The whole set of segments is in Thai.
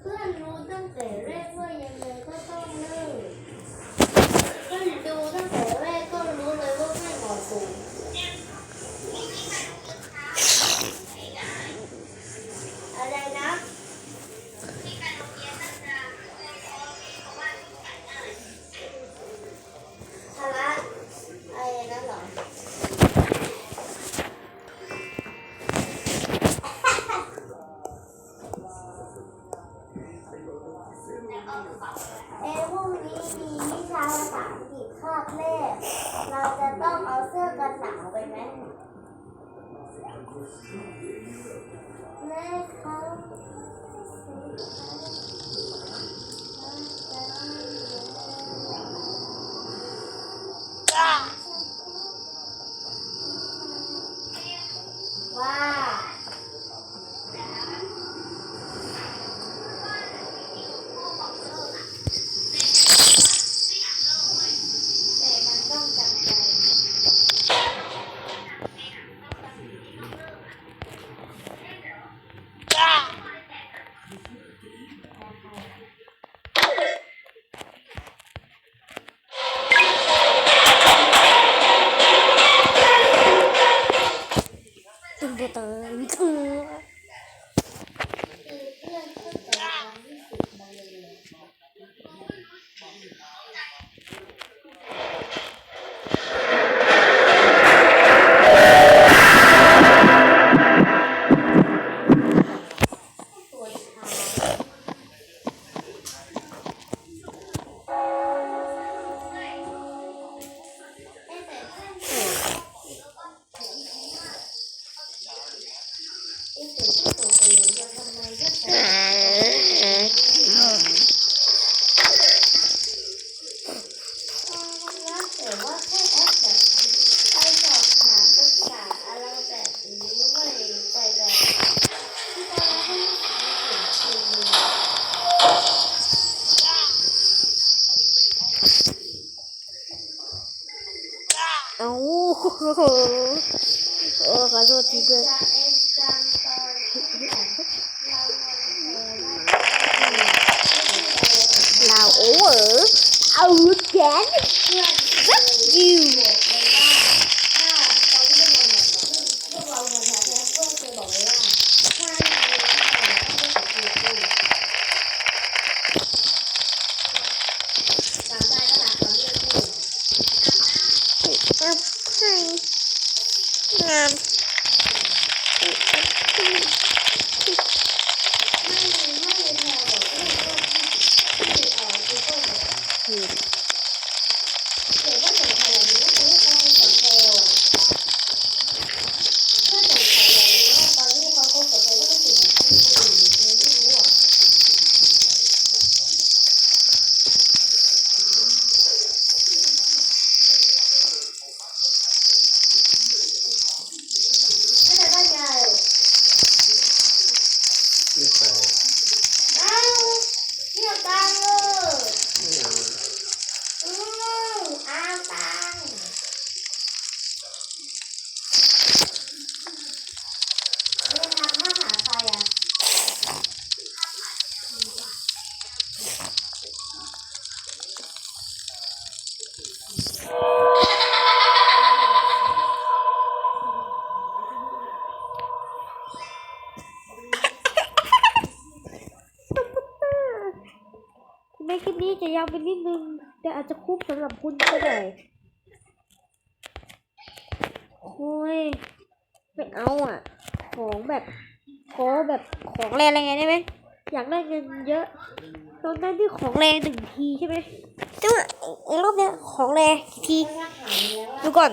เพื่อนรู้ 哎呦！ คลิปนี้จะยาวไปนิดนึง แต่อาจจะคุ้มสำหรับคุณก็ได้โอ้ยไม่เอาอะ ของแบบขอแบบของแรงอะไรไงได้ไหมอยากได้เงินเยอะตอนนั้นที่ของแรงหนึ่งทีใช่ไหมซึ่งรอบเนี้ยของแรงทีดูก่อน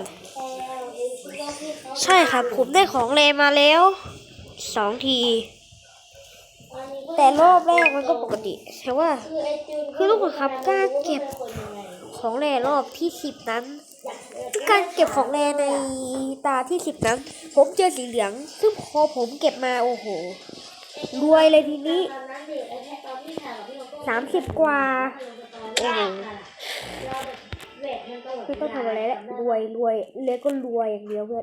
ใช่ครับผมได้ของแรงมาแล้วสองที แต่รอบแรกมันก็ปกติใช่ว่า คือลูกครับกล้าเก็บของแร่รอบที่สิบนั้นการเก็บของแร่ในตาที่สิบนั้น ผมเจอสีเหลืองซึ่งพอผมเก็บมาโอ้โหรวยเลยทีนี้สามสิบกว่าโอ้โหไม่ต้องทำอะไรแล้วรวยรวยเลยก็รวยอย่างเดียวเพื่อ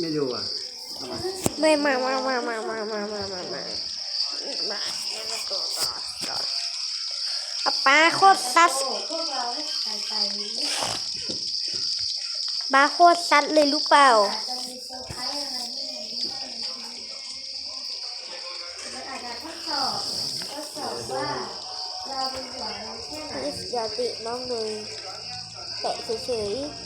ไม่ดูอะไม่มามามามามามามามามามามป้าโคตรซัดป้าโคตรซัดเลยรู้เปล่าอย่าติน้องเลยแตะเฉยๆ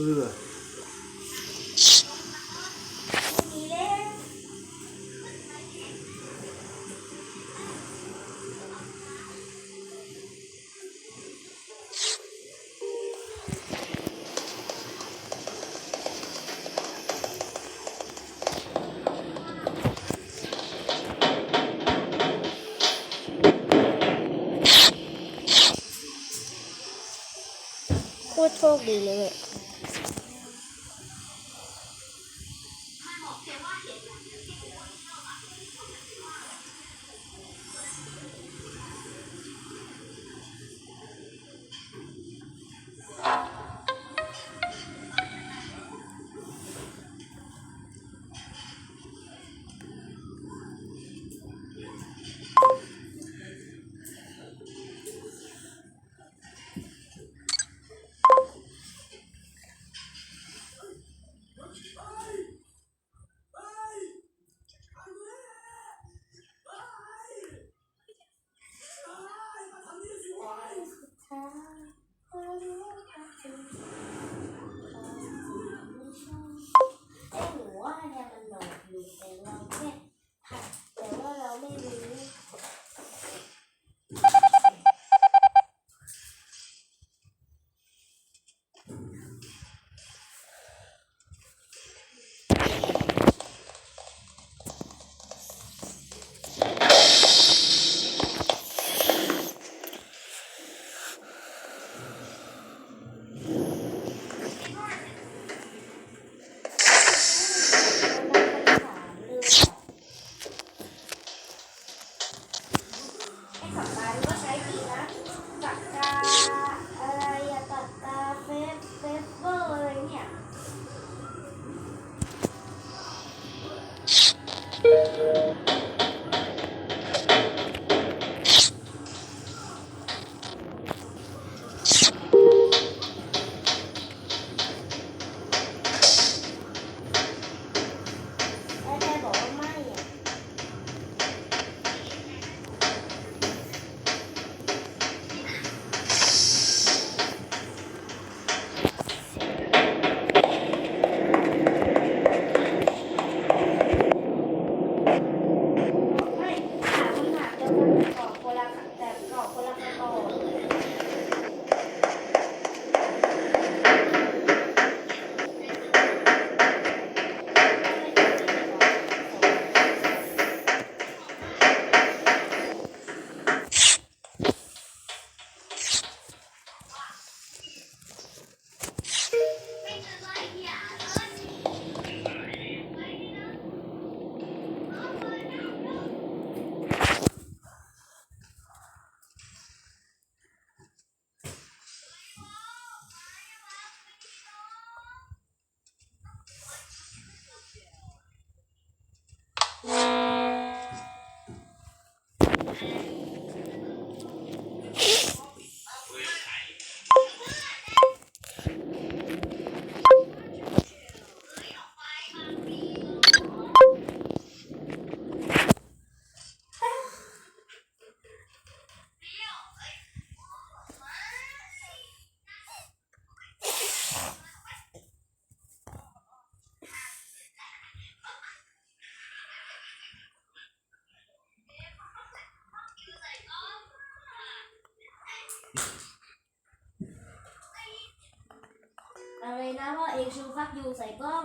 เออโคตรโชคดีเลย ก่อน อะไรนะว่าเอกชูฟักอยู่ใส่กล้อง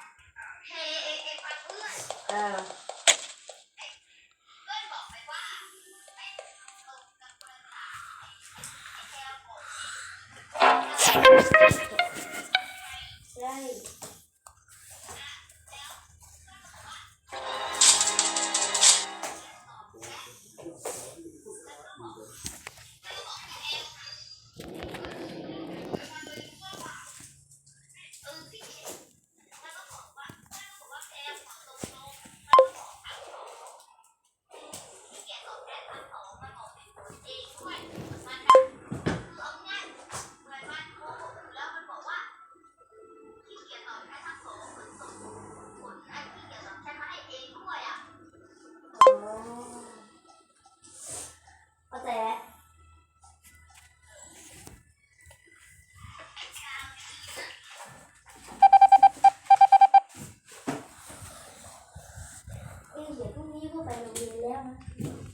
Yeah. Banyak.